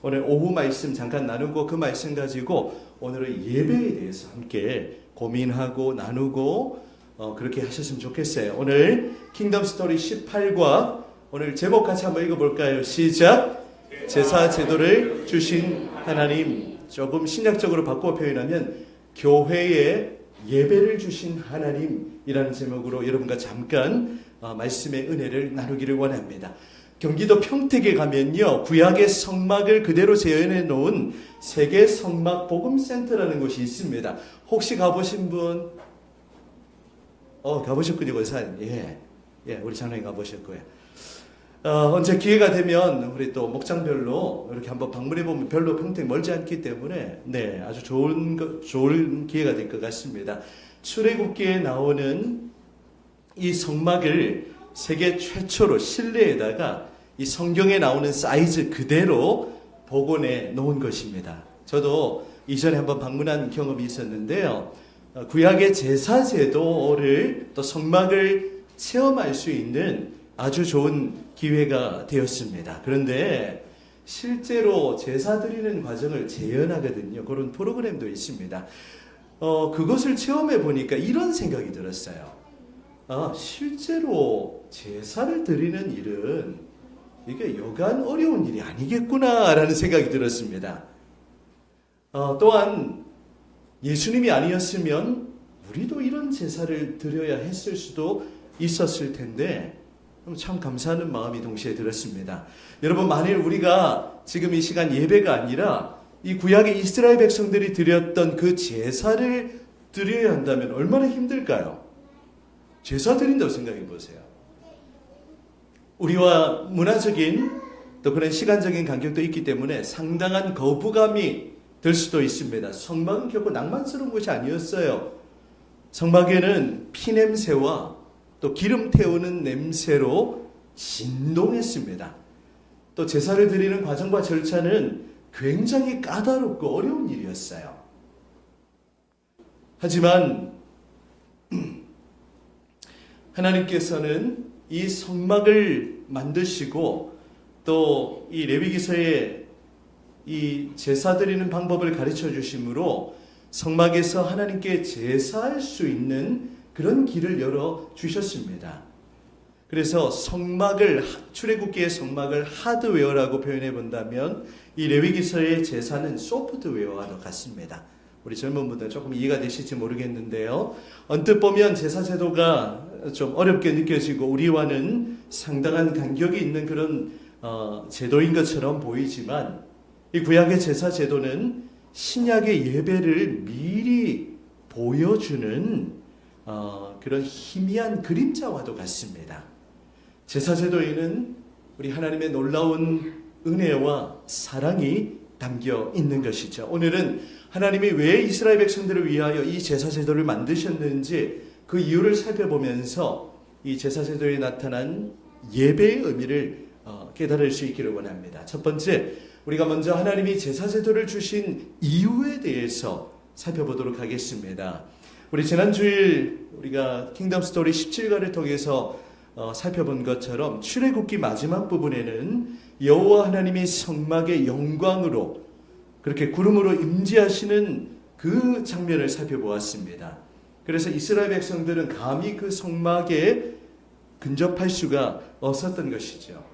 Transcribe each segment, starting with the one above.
오늘 오후 말씀 잠깐 나누고 그 말씀 가지고 오늘은 예배에 대해서 함께 고민하고 나누고 어, 그렇게 하셨으면 좋겠어요. 오늘 킹덤 스토리 18과 오늘 제목 같이 한번 읽어볼까요? 시작. 제사 제도를 주신 하나님 조금 신약적으로 바꿔 표현하면 교회에 예배를 주신 하나님이라는 제목으로 여러분과 잠깐 어, 말씀의 은혜를 나누기를 원합니다. 경기도 평택에 가면요 구약의 성막을 그대로 재현해 놓은 세계 성막 복음센터라는 곳이 있습니다. 혹시 가보신 분? 어 가보셨군요, 권사님. 예, 예, 우리 장로님 가보셨고요. 어, 언제 기회가 되면 우리 또 목장별로 이렇게 한번 방문해 보면 별로 평택 멀지 않기 때문에 네 아주 좋은 거- 좋은 기회가 될 것 같습니다. 출애굽기에 나오는 이 성막을 세계 최초로 실내에다가 이 성경에 나오는 사이즈 그대로 복원해 놓은 것입니다. 저도 이전에 한번 방문한 경험이 있었는데요. 어, 구약의 제사 제도를 또 성막을 체험할 수 있는 아주 좋은 기회가 되었습니다. 그런데 실제로 제사 드리는 과정을 재현하거든요. 그런 프로그램도 있습니다. 어, 그것을 체험해 보니까 이런 생각이 들었어요. 아, 실제로 제사를 드리는 일은 이게 여간 어려운 일이 아니겠구나라는 생각이 들었습니다. 어, 또한 예수님이 아니었으면 우리도 이런 제사를 드려야 했을 수도 있었을 텐데 참 감사하는 마음이 동시에 들었습니다. 여러분 만일 우리가 지금 이 시간 예배가 아니라 이 구약의 이스라엘 백성들이 드렸던 그 제사를 드려야 한다면 얼마나 힘들까요? 제사 드린다고 생각해 보세요. 우리와 문화적인 또 그런 시간적인 간격도 있기 때문에 상당한 거부감이 들 수도 있습니다. 성막은 결코 낭만스러운 것이 아니었어요. 성막에는 피 냄새와 또 기름 태우는 냄새로 진동했습니다. 또 제사를 드리는 과정과 절차는 굉장히 까다롭고 어려운 일이었어요. 하지만 하나님께서는 이 성막을 만드시고 또 이 레위기서에 이 제사 드리는 방법을 가르쳐 주심으로 성막에서 하나님께 제사할 수 있는 그런 길을 열어 주셨습니다. 그래서 성막을 출애굽기의 성막을 하드웨어라고 표현해 본다면 이 레위기서의 제사는 소프트웨어와도 같습니다. 우리 젊은 분들 조금 이해가 되실지 모르겠는데요. 언뜻 보면 제사 제도가 좀 어렵게 느껴지고 우리와는 상당한 간격이 있는 그런 어, 제도인 것처럼 보이지만 이 구약의 제사 제도는 신약의 예배를 미리 보여주는 어, 그런 희미한 그림자와도 같습니다. 제사 제도에는 우리 하나님의 놀라운 은혜와 사랑이 담겨 있는 것이죠. 오늘은 하나님이 왜 이스라엘 백성들을 위하여 이 제사 제도를 만드셨는지 그 이유를 살펴보면서 이 제사 제도에 나타난 예배의 의미를 어, 깨달을 수 있기를 원합니다. 첫 번째, 우리가 먼저 하나님이 제사 제도를 주신 이유에 대해서 살펴보도록 하겠습니다. 우리 지난 주일 우리가 킹덤 스토리 17과를 통해서 어, 살펴본 것처럼 출애굽기 마지막 부분에는 여호와 하나님이 성막의 영광으로 그렇게 구름으로 임재하시는 그 장면을 살펴보았습니다. 그래서 이스라엘 백성들은 감히 그 성막에 근접할 수가 없었던 것이죠.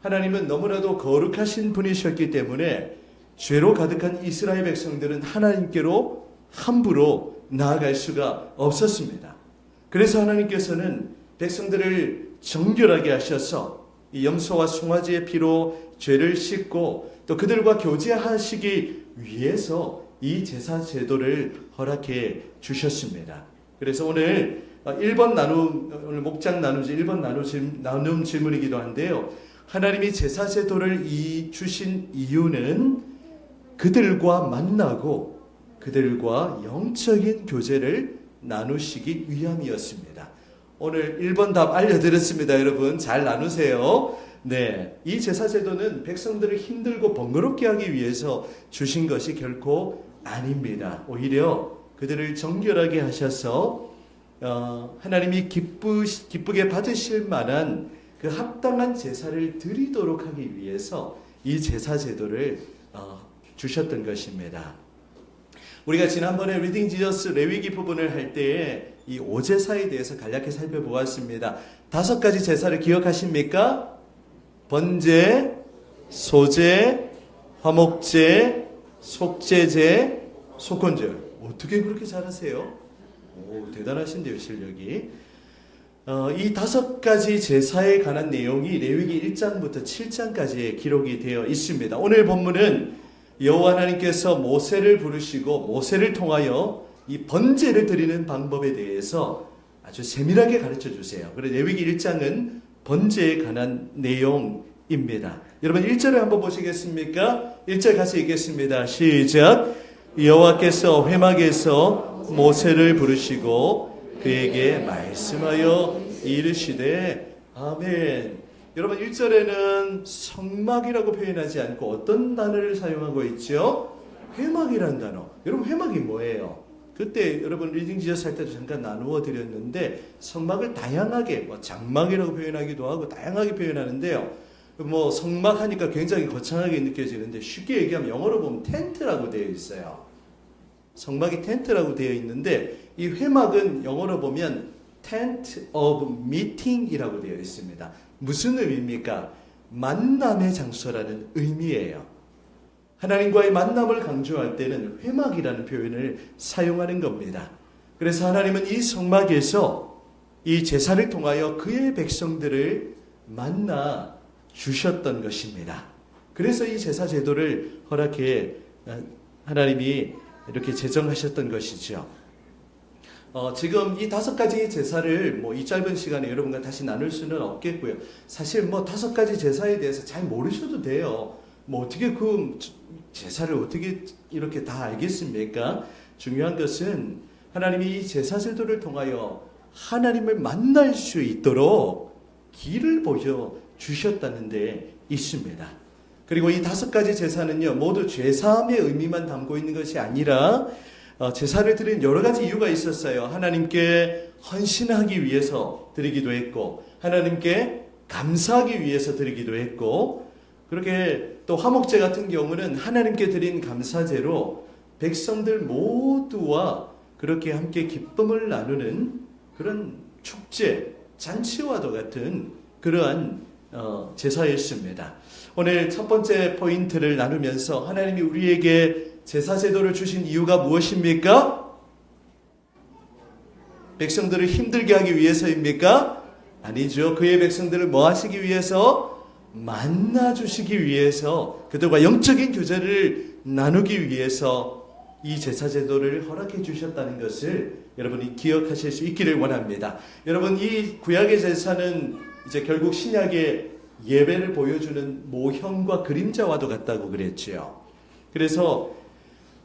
하나님은 너무나도 거룩하신 분이셨기 때문에 죄로 가득한 이스라엘 백성들은 하나님께로 함부로 나아갈 수가 없었습니다. 그래서 하나님께서는 백성들을 정결하게 하셔서 이 염소와 송아지의 피로 죄를 씻고 또 그들과 교제하시기 위해서 이 제사 제도를 허락해 주셨습니다. 그래서 오늘 1번 나눔 오늘 목장 나누지 1번 나눔, 질- 나눔 질문이기도 한데요. 하나님이 제사 제도를 이 주신 이유는 그들과 만나고 그들과 영적인 교제를 나누시기 위함이었습니다. 오늘 1번 답 알려드렸습니다. 여러분 잘 나누세요. 네, 이 제사 제도는 백성들을 힘들고 번거롭게 하기 위해서 주신 것이 결코 아닙니다. 오히려 그들을 정결하게 하셔서 어, 하나님이 기쁘, 기쁘게 받으실 만한 그 합당한 제사를 드리도록 하기 위해서 이 제사 제도를 주셨던 것입니다. 우리가 지난번에 리딩 지저스 레위기 부분을 할 때에 이 오제사에 대해서 간략히 살펴보았습니다. 다섯 가지 제사를 기억하십니까? 번제, 소제, 화목제, 속제제, 속건제. 어떻게 그렇게 잘하세요? 오, 대단하신데요, 실력이. 어, 이 다섯 가지 제사에 관한 내용이 레위기 1장부터 7장까지의 기록이 되어 있습니다. 오늘 본문은 여호와 하나님께서 모세를 부르시고 모세를 통하여 이 번제를 드리는 방법에 대해서 아주 세밀하게 가르쳐 주세요. 그래서 레위기 1장은 번제에 관한 내용입니다. 여러분 1절을 한번 보시겠습니까? 1절 같이 읽겠습니다. 시작. 여호와께서 회막에서 모세를 부르시고 그에게 말씀하여 이르시되 아멘. 여러분 1절에는 성막이라고 표현하지 않고 어떤 단어를 사용하고 있죠? 회막이란 단어. 여러분 회막이 뭐예요? 그때 여러분 리딩 지저스 할 때도 잠깐 나누어 드렸는데 성막을 다양하게 뭐 장막이라고 표현하기도 하고 다양하게 표현하는데요. 뭐 성막 하니까 굉장히 거창하게 느껴지는데 쉽게 얘기하면 영어로 보면 텐트라고 되어 있어요. 성막이 텐트라고 되어 있는데 이 회막은 영어로 보면 tent of meeting이라고 되어 있습니다. 무슨 의미입니까? 만남의 장소라는 의미예요. 하나님과의 만남을 강조할 때는 회막이라는 표현을 사용하는 겁니다. 그래서 하나님은 이 성막에서 이 제사를 통하여 그의 백성들을 만나 주셨던 것입니다. 그래서 이 제사 제도를 허락해 어, 하나님이 이렇게 제정하셨던 것이죠. 어, 지금 이 다섯 가지 제사를 뭐 이 짧은 시간에 여러분과 다시 나눌 수는 없겠고요. 사실 뭐 다섯 가지 제사에 대해서 잘 모르셔도 돼요. 뭐 어떻게 그 제사를 어떻게 이렇게 다 알겠습니까? 중요한 것은 하나님이 이 제사 제도를 통하여 하나님을 만날 수 있도록 길을 보여 주셨다는 데 있습니다. 그리고 이 다섯 가지 제사는요, 모두 죄사함의 의미만 담고 있는 것이 아니라, 어, 제사를 드린 여러 가지 이유가 있었어요. 하나님께 헌신하기 위해서 드리기도 했고, 하나님께 감사하기 위해서 드리기도 했고, 그렇게 또 화목제 같은 경우는 하나님께 드린 감사제로 백성들 모두와 그렇게 함께 기쁨을 나누는 그런 축제, 잔치와도 같은 그러한 어, 제사였습니다. 오늘 첫 번째 포인트를 나누면서 하나님이 우리에게 제사 제도를 주신 이유가 무엇입니까? 백성들을 힘들게 하기 위해서입니까? 아니죠. 그의 백성들을 뭐 하시기 위해서? 만나 주시기 위해서 그들과 영적인 교제를 나누기 위해서 이 제사 제도를 허락해 주셨다는 것을 여러분이 기억하실 수 있기를 원합니다. 여러분 이 구약의 제사는 이제 결국 신약의 예배를 보여주는 모형과 그림자와도 같다고 그랬지요. 그래서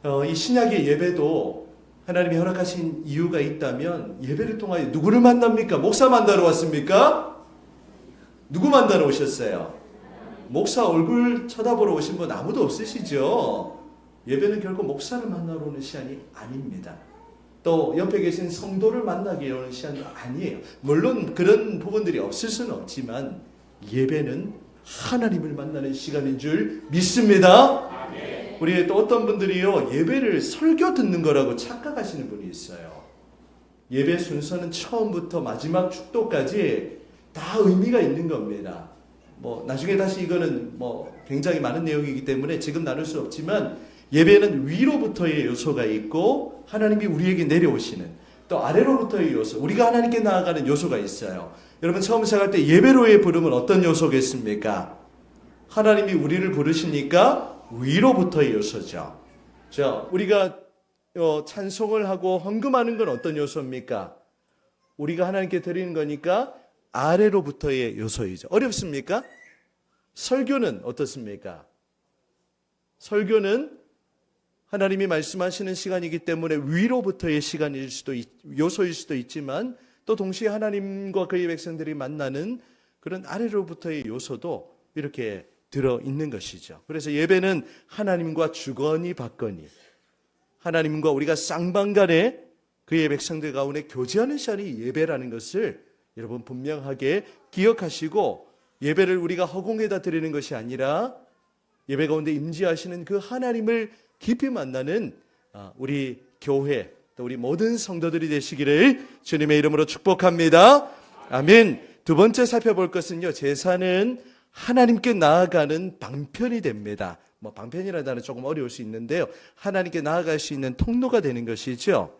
어, 이 신약의 예배도 하나님이 허락하신 이유가 있다면 예배를 통하여 누구를 만납니까? 목사 만나러 왔습니까? 누구 만나러 오셨어요? 목사 얼굴 쳐다보러 오신 분 아무도 없으시죠? 예배는 결국 목사를 만나러 오는 시간이 아닙니다. 또 옆에 계신 성도를 만나기 오는 시간도 아니에요. 물론 그런 부분들이 없을 수는 없지만 예배는 하나님을 만나는 시간인 줄 믿습니다. 우리 또 어떤 분들이요 예배를 설교 듣는 거라고 착각하시는 분이 있어요. 예배 순서는 처음부터 마지막 축도까지 다 의미가 있는 겁니다. 뭐 나중에 다시 이거는 뭐 굉장히 많은 내용이기 때문에 지금 나눌 수 없지만 예배는 위로부터의 요소가 있고 하나님이 우리에게 내려오시는 또 아래로부터의 요소, 우리가 하나님께 나아가는 요소가 있어요. 여러분 처음 시작할 때 예배로의 부름은 어떤 요소겠습니까? 하나님이 우리를 부르시니까 위로부터의 요소죠. 자, 우리가 어, 찬송을 하고 헌금하는 건 어떤 요소입니까? 우리가 하나님께 드리는 거니까 아래로부터의 요소이죠. 어렵습니까? 설교는 어떻습니까? 설교는 하나님이 말씀하시는 시간이기 때문에 위로부터의 시간일 수도 있, 요소일 수도 있지만 또 동시에 하나님과 그의 백성들이 만나는 그런 아래로부터의 요소도 이렇게 들어 있는 것이죠. 그래서 예배는 하나님과 주거니 받거니 하나님과 우리가 쌍방간에 그의 백성들 가운데 교제하는 시간이 예배라는 것을 여러분 분명하게 기억하시고 예배를 우리가 허공에다 드리는 것이 아니라 예배 가운데 임재하시는 그 하나님을 깊이 만나는 아, 우리 교회 또 우리 모든 성도들이 되시기를 주님의 이름으로 축복합니다. 아멘. 두 번째 살펴볼 것은요. 제사는 하나님께 나아가는 방편이 됩니다. 뭐 방편이라는 조금 어려울 수 있는데요. 하나님께 나아갈 수 있는 통로가 되는 것이죠.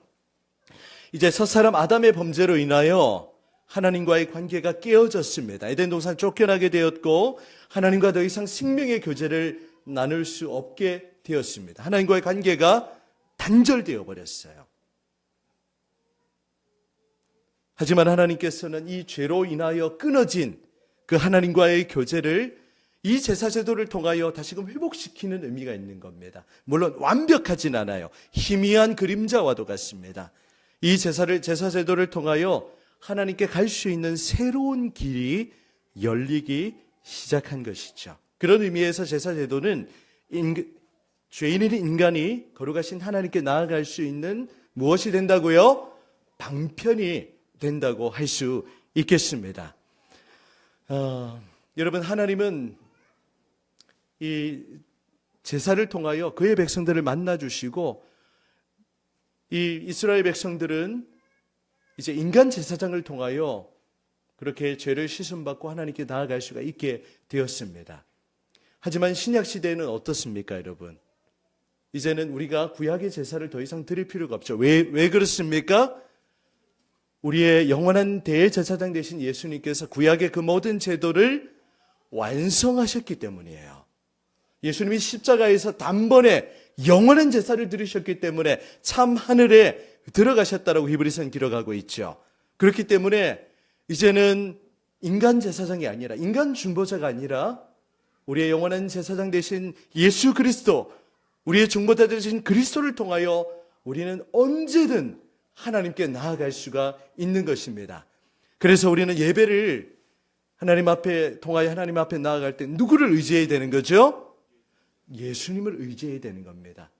이제 첫 사람 아담의 범죄로 인하여 하나님과의 관계가 깨어졌습니다. 에덴 동산 쫓겨나게 되었고 하나님과 더 이상 생명의 교제를 나눌 수 없게 되었습니다. 하나님과의 관계가 단절되어 버렸어요. 하지만 하나님께서는 이 죄로 인하여 끊어진 그 하나님과의 교제를 이 제사제도를 통하여 다시금 회복시키는 의미가 있는 겁니다. 물론 완벽하진 않아요. 희미한 그림자와도 같습니다. 이 제사를 제사제도를 통하여 하나님께 갈 수 있는 새로운 길이 열리기 시작한 것이죠. 그런 의미에서 제사 제도는 인, 죄인인 인간이 거룩하신 하나님께 나아갈 수 있는 무엇이 된다고요? 방편이 된다고 할 수 있겠습니다. 어, 여러분 하나님은 이 제사를 통하여 그의 백성들을 만나 주시고 이 이스라엘 백성들은 이제 인간 제사장을 통하여 그렇게 죄를 씻음받고 하나님께 나아갈 수가 있게 되었습니다. 하지만 신약 시대에는 어떻습니까, 여러분? 이제는 우리가 구약의 제사를 더 이상 드릴 필요가 없죠. 왜, 왜 그렇습니까? 우리의 영원한 대제사장 되신 예수님께서 구약의 그 모든 제도를 완성하셨기 때문이에요. 예수님이 십자가에서 단번에 영원한 제사를 드리셨기 때문에 참 하늘에 들어가셨다라고 히브리서는 기록하고 있죠. 그렇기 때문에 이제는 인간 제사장이 아니라 인간 중보자가 아니라 우리의 영원한 제사장 되신 예수 그리스도 우리의 중보자 되신 그리스도를 통하여 우리는 언제든 하나님께 나아갈 수가 있는 것입니다. 그래서 우리는 예배를 하나님 앞에 통하여 하나님 앞에 나아갈 때 누구를 의지해야 되는 거죠? 예수님을 의지해야 되는 겁니다.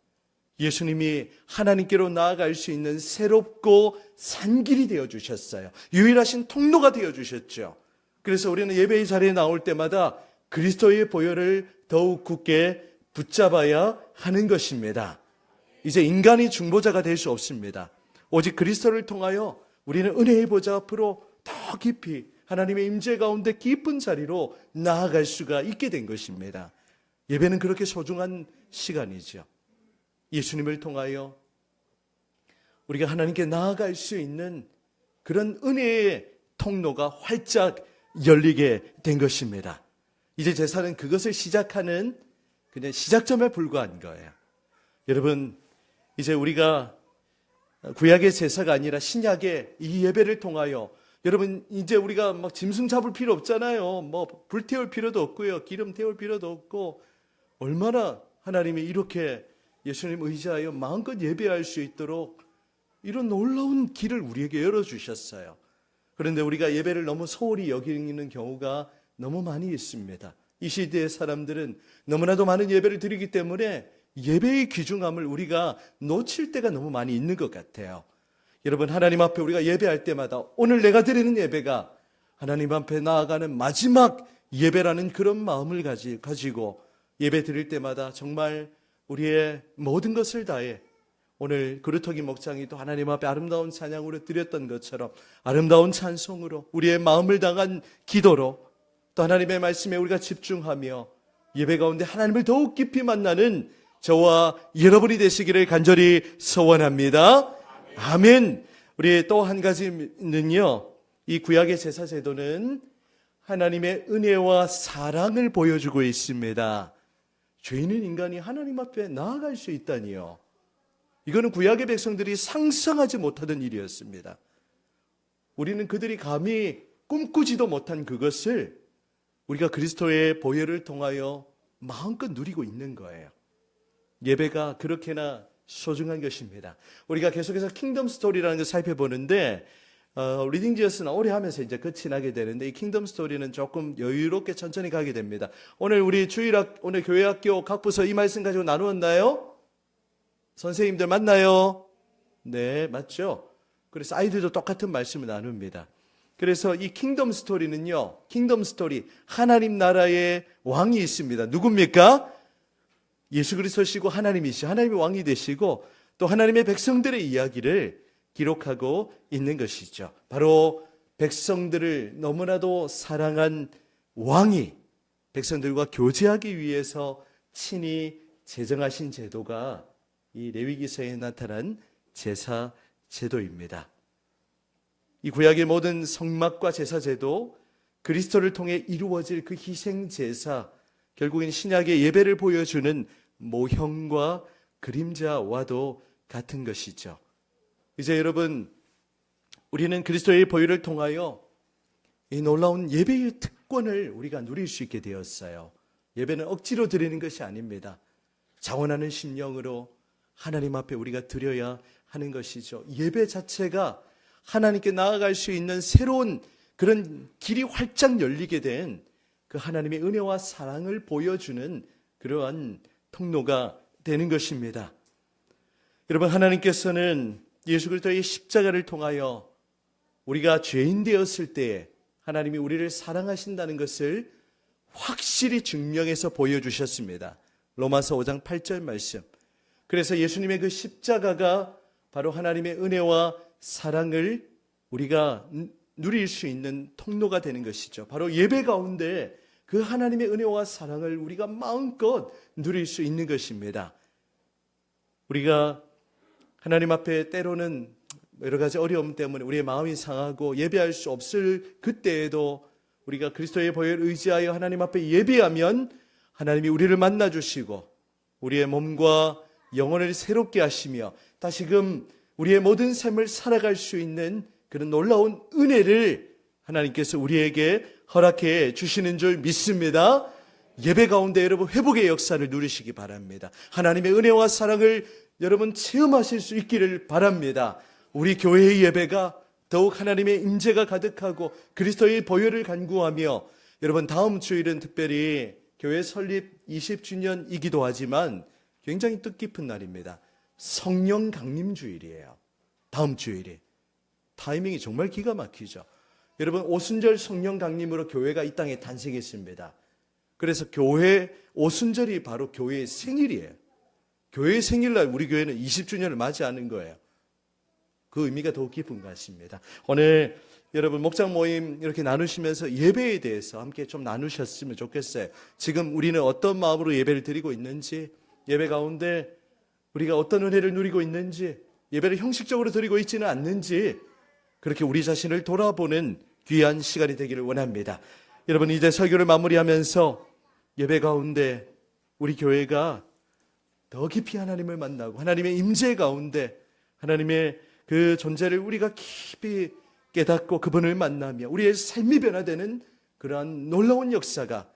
예수님이 하나님께로 나아갈 수 있는 새롭고 산길이 되어 주셨어요. 유일하신 통로가 되어 주셨죠. 그래서 우리는 예배의 자리에 나올 때마다 그리스도의 보혈을 더욱 굳게 붙잡아야 하는 것입니다. 이제 인간이 중보자가 될 수 없습니다. 오직 그리스도를 통하여 우리는 은혜의 보좌 앞으로 더 깊이 하나님의 임재 가운데 깊은 자리로 나아갈 수가 있게 된 것입니다. 예배는 그렇게 소중한 시간이죠. 예수님을 통하여 우리가 하나님께 나아갈 수 있는 그런 은혜의 통로가 활짝 열리게 된 것입니다. 이제 제사는 그것을 시작하는 그냥 시작점에 불과한 거예요. 여러분, 이제 우리가 구약의 제사가 아니라 신약의 이 예배를 통하여 여러분 이제 우리가 막 짐승 잡을 필요 없잖아요. 뭐 불 태울 필요도 없고요. 기름 태울 필요도 없고 얼마나 하나님이 이렇게 예수님 의지하여 마음껏 예배할 수 있도록 이런 놀라운 길을 우리에게 열어 주셨어요. 그런데 우리가 예배를 너무 소홀히 여기는 경우가 너무 많이 있습니다. 이 시대의 사람들은 너무나도 많은 예배를 드리기 때문에 예배의 귀중함을 우리가 놓칠 때가 너무 많이 있는 것 같아요. 여러분, 하나님 앞에 우리가 예배할 때마다 오늘 내가 드리는 예배가 하나님 앞에 나아가는 마지막 예배라는 그런 마음을 가지, 가지고 예배 드릴 때마다 정말 우리의 모든 것을 다해 오늘 그루터기 목장이 또 하나님 앞에 아름다운 찬양으로 드렸던 것처럼 아름다운 찬송으로 우리의 마음을 당한 기도로 또 하나님의 말씀에 우리가 집중하며 예배 가운데 하나님을 더욱 깊이 만나는 저와 여러분이 되시기를 간절히 소원합니다. 아멘. 우리 또 한 가지는요. 이 구약의 제사 제도는 하나님의 은혜와 사랑을 보여주고 있습니다. 죄인은 인간이 하나님 앞에 나아갈 수 있다니요. 이거는 구약의 백성들이 상상하지 못하던 일이었습니다. 우리는 그들이 감히 꿈꾸지도 못한 그것을 우리가 그리스도의 보혈을 통하여 마음껏 누리고 있는 거예요. 예배가 그렇게나 소중한 것입니다. 우리가 계속해서 킹덤 스토리라는 걸 살펴보는데 어, 리딩 지어스는 오래 하면서 이제 끝이 나게 되는데 이 킹덤 스토리는 조금 여유롭게 천천히 가게 됩니다. 오늘 우리 주일학 오늘 교회학교 각 부서 이 말씀 가지고 나누었나요? 선생님들 맞나요? 네, 맞죠? 그래서 아이들도 똑같은 말씀을 나눕니다. 그래서 이 킹덤 스토리는요, 킹덤 스토리, 하나님 나라의 왕이 있습니다. 누굽니까? 예수 그리스도시고 하나님이시 하나님의 왕이 되시고 또 하나님의 백성들의 이야기를 기록하고 있는 것이죠. 바로 백성들을 너무나도 사랑한 왕이 백성들과 교제하기 위해서 친히 제정하신 제도가 이 레위기서에 나타난 제사 제도입니다. 이 구약의 모든 성막과 제사 제도 그리스도를 통해 이루어질 그 희생 제사 결국엔 신약의 예배를 보여주는 모형과 그림자와도 같은 것이죠. 이제 여러분 우리는 그리스도의 보혈을 통하여 이 놀라운 예배의 특권을 우리가 누릴 수 있게 되었어요. 예배는 억지로 드리는 것이 아닙니다. 자원하는 심령으로 하나님 앞에 우리가 드려야 하는 것이죠. 예배 자체가 하나님께 나아갈 수 있는 새로운 그런 길이 활짝 열리게 된 그 하나님의 은혜와 사랑을 보여주는 그러한 통로가 되는 것입니다. 여러분 하나님께서는 예수 그리스도의 십자가를 통하여 우리가 죄인 되었을 때에 하나님이 우리를 사랑하신다는 것을 확실히 증명해서 보여주셨습니다. 로마서 5장 8절 말씀. 그래서 예수님의 그 십자가가 바로 하나님의 은혜와 사랑을 우리가 누릴 수 있는 통로가 되는 것이죠. 바로 예배 가운데 그 하나님의 은혜와 사랑을 우리가 마음껏 누릴 수 있는 것입니다. 우리가 하나님 앞에 때로는 여러 가지 어려움 때문에 우리의 마음이 상하고 예배할 수 없을 그때에도 우리가 그리스도의 보혈 의지하여 하나님 앞에 예배하면 하나님이 우리를 만나 주시고 우리의 몸과 영혼을 새롭게 하시며 다시금 우리의 모든 삶을 살아갈 수 있는 그런 놀라운 은혜를 하나님께서 우리에게 허락해 주시는 줄 믿습니다. 예배 가운데 여러분 회복의 역사를 누리시기 바랍니다. 하나님의 은혜와 사랑을 여러분 체험하실 수 있기를 바랍니다. 우리 교회의 예배가 더욱 하나님의 임재가 가득하고 그리스도의 보혈을 간구하며 여러분 다음 주일은 특별히 교회 설립 20주년이기도 하지만 굉장히 뜻깊은 날입니다. 성령 강림 주일이에요. 다음 주일이. 타이밍이 정말 기가 막히죠. 여러분 오순절 성령 강림으로 교회가 이 땅에 탄생했습니다. 그래서 교회 오순절이 바로 교회의 생일이에요. 교회의 생일날 우리 교회는 20주년을 맞이하는 거예요. 그 의미가 더욱 깊은 것 같습니다. 오늘 여러분 목장 모임 이렇게 나누시면서 예배에 대해서 함께 좀 나누셨으면 좋겠어요. 지금 우리는 어떤 마음으로 예배를 드리고 있는지, 예배 가운데 우리가 어떤 은혜를 누리고 있는지, 예배를 형식적으로 드리고 있지는 않는지, 그렇게 우리 자신을 돌아보는 귀한 시간이 되기를 원합니다. 여러분 이제 설교를 마무리하면서 예배 가운데 우리 교회가 더 깊이 하나님을 만나고 하나님의 임재 가운데 하나님의 그 존재를 우리가 깊이 깨닫고 그분을 만나며 우리의 삶이 변화되는 그러한 놀라운 역사가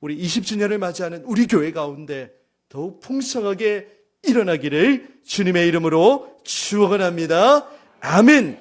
우리 20주년을 맞이하는 우리 교회 가운데 더욱 풍성하게 일어나기를 주님의 이름으로 축원합니다. 아멘.